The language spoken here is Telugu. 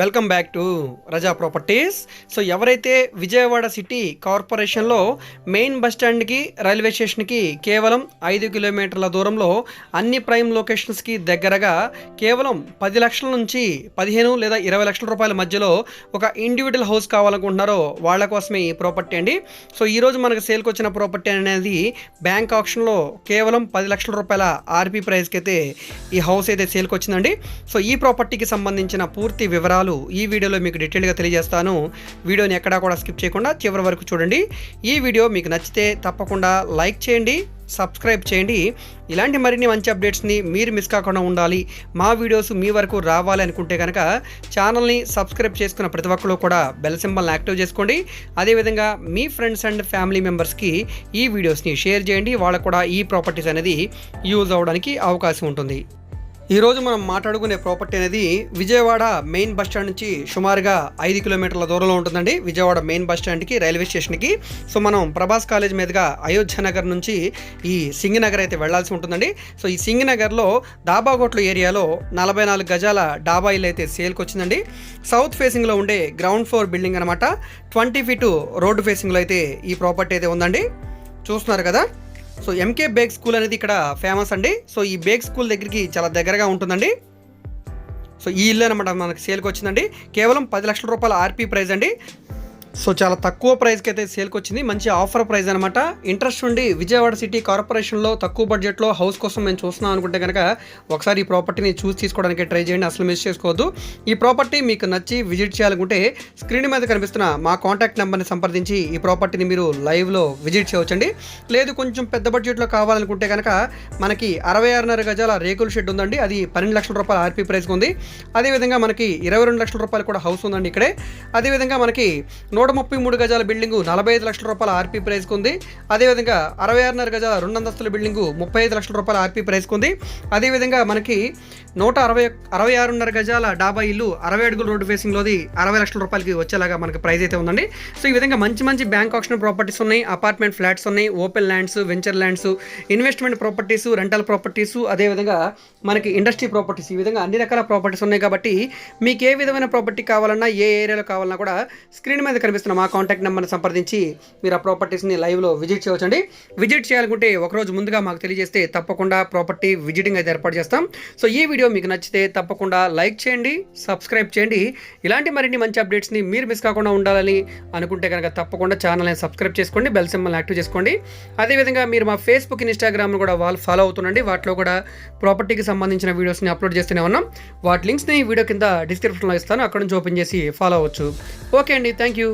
Welcome back to Raza properties. So ఎవరైతే విజయవాడ సిటీ కార్పొరేషన్లో మెయిన్ బస్ స్టాండ్కి రైల్వే స్టేషన్కి కేవలం ఐదు కిలోమీటర్ల దూరంలో అన్ని ప్రైమ్ లొకేషన్స్కి దగ్గరగా కేవలం పది లక్షల నుంచి పదిహేను లేదా ఇరవై లక్షల రూపాయల మధ్యలో ఒక ఇండివిజువల్ హౌస్ కావాలనుకుంటున్నారో వాళ్ళ కోసమే ఈ ప్రాపర్టీ అండి. సో ఈరోజు మనకు సేల్కి వచ్చిన ప్రాపర్టీ అనేది బ్యాంక్ ఆప్షన్లో కేవలం పది లక్షల రూపాయల ఆర్పీ ప్రైస్కి అయితే ఈ హౌస్ అయితే సేల్కి వచ్చిందండి. సో ఈ ప్రాపర్టీకి సంబంధించిన పూర్తి వివరాలు ఈ వీడియోలో మీకు డీటెయిల్గా తెలియజేస్తాను. వీడియోని ఎక్కడా కూడా స్కిప్ చేయకుండా చివరి వరకు చూడండి. ఈ వీడియో మీకు నచ్చితే తప్పకుండా లైక్ చేయండి సబ్స్క్రైబ్ చేయండి. ఇలాంటి మరిన్ని మంచి అప్డేట్స్ని మీరు మిస్ కాకుండా ఉండాలి. మా వీడియోస్ మీ వరకు రావాలి అనుకుంటే కనుక ఛానల్ని సబ్స్క్రైబ్ చేసుకున్న ప్రతి ఒక్కరు కూడా బెల్ సింబల్ని యాక్టివ్ చేసుకోండి. అదేవిధంగా మీ ఫ్రెండ్స్ అండ్ ఫ్యామిలీ మెంబర్స్కి ఈ వీడియోస్ని షేర్ చేయండి. వాళ్ళకు కూడా ఈ ప్రాపర్టీస్ అనేది యూజ్ అవ్వడానికి అవకాశం ఉంటుంది. ఈరోజు మనం మాట్లాడుకునే ప్రాపర్టీ అనేది విజయవాడ మెయిన్ బస్ స్టాండ్ నుంచి సుమారుగా ఐదు కిలోమీటర్ల దూరంలో ఉంటుందండి. విజయవాడ మెయిన్ బస్ స్టాండ్కి రైల్వే స్టేషన్కి. సో మనం ప్రభాస్ కాలేజ్ మీదుగా అయోధ్య నగర్ నుంచి ఈ సింగనగర్ అయితే వెళ్ళాల్సి ఉంటుందండి. సో ఈ సింగనగర్లో దాబాగోట్లు ఏరియాలో నలభై నాలుగు గజాల డాబా ఇల్లు అయితే సేల్కి వచ్చిందండి. సౌత్ ఫేసింగ్లో ఉండే గ్రౌండ్ ఫ్లోర్ బిల్డింగ్ అనమాట ట్వంటీ ఫీటు రోడ్డు ఫేసింగ్లో అయితే ఈ ప్రాపర్టీ అయితే ఉందండి. చూస్తున్నారు కదా? సో ఎంకే బేక్ స్కూల్ అనేది ఇక్కడ ఫేమస్ అండి. సో ఈ బేక్ స్కూల్ దగ్గరికి చాలా దగ్గరగా ఉంటుందండి. సో ఈ ఇల్లు అనమాట మనకి సేల్కి వచ్చిందండి. కేవలం పది లక్షల రూపాయల ఆర్పీ ప్రైజ్ అండి. సో చాలా తక్కువ ప్రైస్కి అయితే సేల్కి వచ్చింది. మంచి ఆఫర్ ప్రైస్ అనమాట ఇంట్రెస్ట్ ఉండి విజయవాడ సిటీ కార్పొరేషన్లో తక్కువ బడ్జెట్లో హౌస్ కోసం మేము చూస్తున్నాం అనుకుంటే కనుక ఒకసారి ఈ ప్రాపర్టీని చూసి తీసుకోవడానికి ట్రై చేయండి. అసలు మిస్ చేసుకోవద్దు. ఈ ప్రాపర్టీ మీకు నచ్చి విజిట్ చేయాలనుకుంటే స్క్రీన్ మీద కనిపిస్తున్న మా కాంటాక్ట్ నెంబర్ని సంప్రదించి ఈ ప్రాపర్టీని మీరు లైవ్లో విజిట్ చేయవచ్చండి. లేదు కొంచెం పెద్ద బడ్జెట్లో కావాలనుకుంటే కనుక మనకి అరవై ఆరున్నర గజాల రేకుల షెడ్ ఉందండి. అది పన్నెండు లక్షల రూపాయల ఆర్పీ ప్రైస్కి ఉంది అదేవిధంగా మనకి ఇరవై రెండు లక్షల రూపాయలు కూడా హౌస్ ఉందండి ఇక్కడే. అదేవిధంగా మనకి నూట ముప్పై మూడు గజాల బిల్డింగు నలభై ఐదు లక్షల రూపాయల ఆర్పీ ప్రైస్కి ఉంది అదేవిధంగా అరవై ఆరున్నర గజాల రెండు అంతస్తుల బిల్డింగు ముప్పై ఐదు లక్షల రూపాయల ఆర్పీ ప్రైస్కి ఉంది అదేవిధంగా మనకి నూట అరవై అరవై ఆరున్నర గజాల డాబా ఇల్లు అరవై అడుగుల రోడ్డు ఫేసింగ్లోది అరవై లక్షల రూపాయలకి వచ్చేలాగా మనకి ప్రైస్ అయితే ఉందండి. సో ఈ విధంగా మంచి మంచి బ్యాంక్ ఆప్షన్ ప్రాపర్టీస్ ఉన్నాయి. అపార్ట్మెంట్ ఫ్లాట్స్ ఉన్నాయి. Open lands venture lands investment properties rental properties అదేవిధంగా మనకి ఇండస్ట్రీ ప్రాపర్టీస్ ఈ విధంగా అన్ని రకాల ప్రాపర్టీస్ ఉన్నాయి కాబట్టి మీకు ఏ విధమైన ప్రాపర్టీ కావాలన్నా ఏ ఏరియాలో కావాలన్నా కూడా స్క్రీన్ మీద కనిపిస్తున్న మా కాంటాక్ట్ నెంబర్ని సంప్రదించి మీరు ఆ ప్రాపర్టీస్ని లైవ్లో విజిట్ చేయవచ్చండి. విజిట్ చేయాలనుకుంటే ఒకరోజు ముందుగా మాకు తెలియజేస్తే తప్పకుండా ప్రాపర్టీ విజిటింగ్ అయితే ఏర్పాటు చేస్తాం. సో ఈ వీడియో మీకు నచ్చితే తప్పకుండా లైక్ చేయండి సబ్స్క్రైబ్ చేయండి. ఇలాంటి మరిన్ని మంచి అప్డేట్స్ని మీరు మిస్ కాకుండా ఉండాలని అనుకుంటే కనుక తప్పకుండా ఛానల్ని సబ్స్క్రైబ్ చేసుకోండి బెల్ సింబల్ని యాక్టివ్ చేసుకోండి. అదేవిధంగా మీరు మా ఫేస్బుక్ ఇన్స్టాగ్రామ్ను కూడా వాళ్ళు ఫాలో అవుతుండండి. వాటిలో కూడా ప్రాపర్టీకి సంబంధించిన వీడియోస్ని అప్లోడ్ చేస్తూనే ఉన్నాం. వాటి లింక్స్ని వీడియో కింద డిస్క్రిప్షన్లో ఇస్తాను. అక్కడ నుంచి ఓపెన్ చేసి ఫాలో అవ్వచ్చు. ఓకే అండి. Thank you.